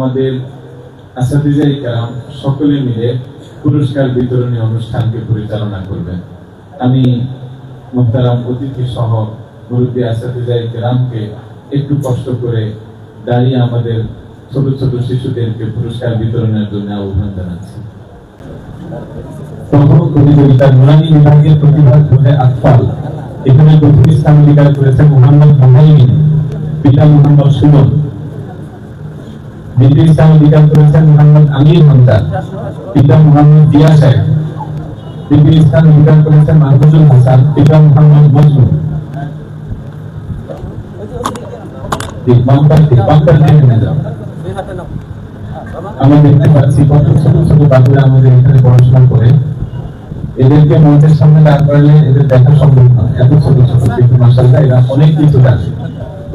আমাদের আসাদিজাই কারাম সকলে মিলে পুরস্কার বিতরণী অনুষ্ঠানকে পরিচালনা করবেন। আমি মোহতারাম অতিথি সহ মুরব্বী আসাদিজাই কেরামকে একটু কষ্ট করে দাঁড়িয়ে আমাদের ছোট ছোট শিশুদেরকে পুরস্কার বিতরণের জন্য আহ্বান জানাচ্ছি। প্রথম প্রতিযোগিতা নুরানি বিভাগের এখানে প্রথম অধিকার করেছেন মোহাম্মদ মোহাইমিন পিতা মোহাম্মদ সুমন। দ্বিতীয় স্থান অধিকার করেছেন মোহাম্মদ আমির হামজা পিতা মোহাম্মদ জিয়া সাহেব তৃতীয় স্থান অধিকার করেছেন মাহফুজুল হাসান পিতা মোহাম্মদ দিয়ে যাও। আমরা দেখতে পাচ্ছি কত ছোট ছোট আমাদের এখানে পড়াশোনা করে। এদেরকে মঞ্চের সামনে দাঁড় করালে এদের দেখা সম্ভব নয়। এত ছোট ছোট কিন্তু মাসাল্লাহ এরা অনেক কিছু জানে।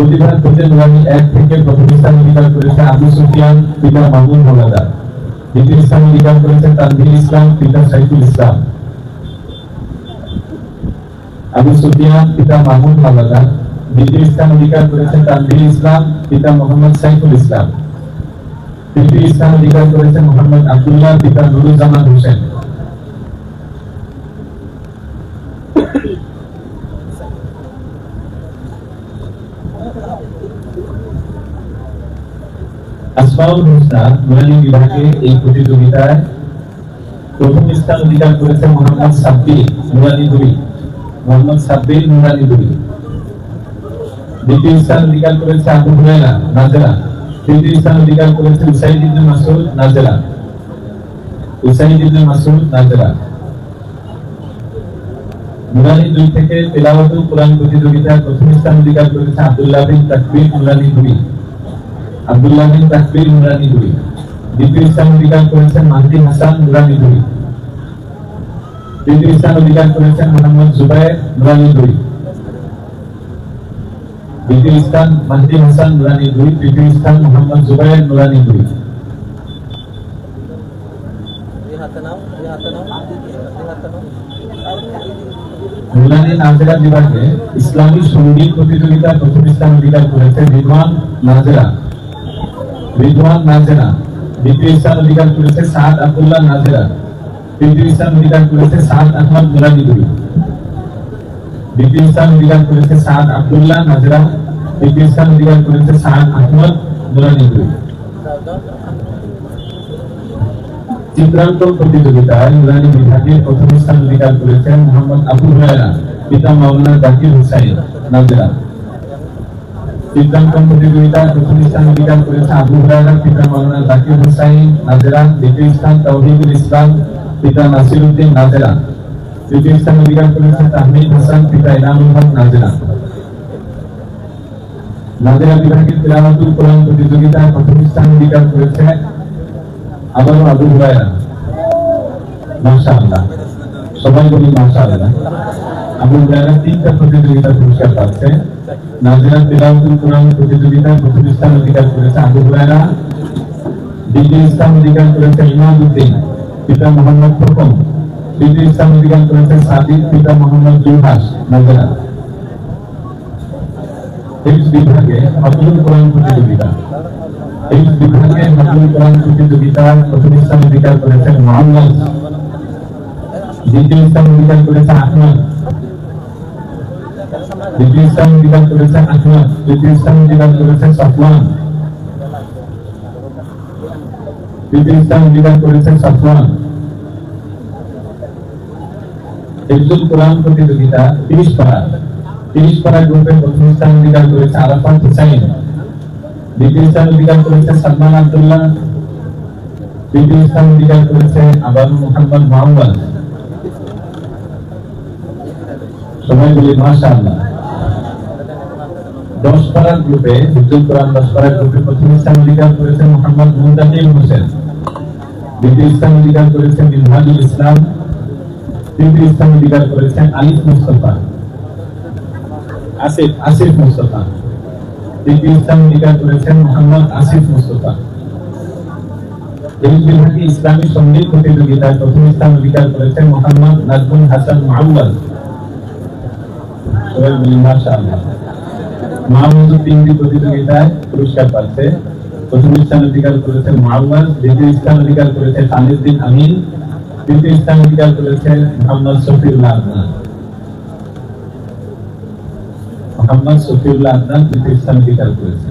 প্রতিভার প্রতি নুরানি এক থেকে প্রথম স্থান অধিকার করেছে আবু সুফিয়ান পিতা মামুন মোলাদার দ্বিতীয় স্থান অধিকার করেছে তানভীর ইসলাম পিতা সাইফুল ইসলাম। আবু সুফিয়ান পিতা মামুন মোলাদার দ্বিতীয় স্থান অধিকার করেছে তানভীর ইসলাম পিতা মোহাম্মদ সাইফুল ইসলাম। তৃতীয় স্থান অধিকার করেছে মোহাম্মদ আব্দুল্লাহ পিতা নুরুজ্জামান হোসেন। আসমাউল হোসনা নুরানি বিভাগে এই প্রতিযোগিতায় প্রথম স্থান অধিকার করেছে মোহাম্মদ সাব্বির নুরানি দুই মোহাম্মদ সাব্বির নুরানি দুই দ্বিতীয় স্থান অধিকার করেছে আবু হুরায়রা, নাজরা। তৃতীয় স্থান অধিকার করেছে উসাইদ ইবনে মাসউদ, নাজরা। উসাইদ ইবনে মাসউদ, নাজরা। নুরানি দুই থেকে তেলাওয়াতুল কোরআন প্রতিযোগিতায় প্রথম স্থান অধিকার করেছে আব্দুল্লাহ বিন তাকবীর নুরানি দুই আব্দুল্লাহ বিন তাকবীর নুরানি দুই দ্বিতীয় স্থান অধিকার করেছেন মাহদি হাসান নুরানি দুই তৃতীয় স্থান অধিকার করেছেন মোহাম্মদ জুবায়ের নুরানি দুই দ্বিতীয় স্থান মাহদি হাসান নুরানি দুই তৃতীয় স্থান মোহাম্মদ জুবায়ের নুরানি দুই নুরানি নাজরা বিভাগে ইসলামী সংগীত প্রতিযোগিতা প্রথম স্থান অধিকার করেছে রিদওয়ান নাজরা রিদওয়ান নাজরা, দ্বিতীয় স্থান অধিকার করেছে সাদ আব্দুল্লাহ নাজরা, তৃতীয় স্থান অধিকার করেছে সাদ আহমদ দুই দ্বিতীয় স্থান অধিকার করেছে সাদ আব্দুল্লাহ নাজরা, তৃতীয় স্থান অধিকার করেছে সাদ আহমদ দুই চিত্রাঙ্কন প্রতিযোগিতায় নুরানি বিভাগে প্রথম স্থান অধিকার করেছেন মোহাম্মদ আবু হুরায়রা, পিতা মাওলানা জাকির হুসাইন নাজরা। চিত্রাঙ্কন প্রতিযোগিতায় প্রথম স্থান অধিকার করেছে আবু হুরায়রা, পিতা মাওলানা জাকির হুসাইন, নাজরা, দ্বিতীয় স্থান তাওহীদুল ইসলাম, পিতা নাসিরউদ্দিন নাজরা। তৃতীয় স্থান অধিকার করেছে তাহমিদ হাসান, পিতা ইনামুল হক নাজরা। নাজরা বিভাগের তিলাওয়াতুল কোরআন প্রতিযোগিতায় প্রথম স্থান অধিকার করেছে আবারও আবু হুরায়রা। মাশাআল্লাহ। সবাই বলি মাশাআল্লাহ। আবু হুরায়রা তিনটা প্রতিযোগিতা পুরস্কার পাচ্ছে। নাজিরা তিলাওয়াতুল কোরআন প্রতিযোগিতায় প্রথম স্থান অধিকার করেছে আবু হুরায়রা, দ্বিতীয় স্থান অধিকার করেছে ইমামউদ্দিন পিতা মোহাম্মদ প্রথম, তৃতীয় স্থান অধিকার করেছে সাদিক, পিতা মোহাম্মদ জুহাস নাজিরা হিফজ বিভাগে হজরুল কোরআন প্রতিযোগিতা। এই বিভাগে হজরুল কোরআন প্রতিযোগিতায় প্রথম স্থান অধিকার করেছেন মোহাম্মদ। দ্বিতীয় স্থান অধিকার করেছে আহমদ। দ্বিতীয় স্থান অধিকার করেছেন আহমদ তৃতীয় স্থান অধিকার করেছেন সফওয়ান তৃতীয় স্থান অধিকার করেছেন সফওয়ান হিফজুল কোরআন প্রতিযোগিতা তিরিশ পারা তিরিশ পারা গ্রুপে প্রথম স্থান অধিকার করেছে আরাফাত হুসাইন দ্বিতীয় স্থান অধিকার করেছে সালমান আব্দুল্লাহ তৃতীয় স্থান অধিকার করেছে আবার মোহাম্মদ মোহাম্মদ সবাই বলি মাশাআল্লাহ। দশ পাড়ার গ্রুপে হিজুল কোরআন দশ পাড়ার গ্রুপে প্রথম স্থান অধিকার করেছে মোহাম্মদ মুন্তাকিম হোসেন। দ্বিতীয় স্থান অধিকার করেছেন মিনহাজুল ইসলাম। তৃতীয় স্থান অধিকার করেছেন আলিফ মুস্তফা। আসিফ আসিফ মুস্তফা। তৃতীয় স্থান অধিকার করেছেন মোহাম্মদ আসিফ মুস্তফা। এই বিভাগে ইসলামী সংগীত প্রতিযোগিতায় প্রথম স্থান অধিকার করেছেন মোহাম্মদ নাজমুল হাসান মাহমুদ। সবাই বলি মাশাআল্লাহ মাহমুদ তিনটি প্রতিযোগিতায় পুরস্কার পাচ্ছে। প্রথম স্থান অধিকার করেছে মাওয়াজ দ্বিতীয় স্থান অধিকার করেছে তালিউদ্দিন আমিন, তৃতীয় স্থান অধিকার করেছে মোহাম্মদ শফিউল্লাহ আদনান। মোহাম্মদ শফিউল্লাহ আদনান তৃতীয় স্থান অধিকার করেছে।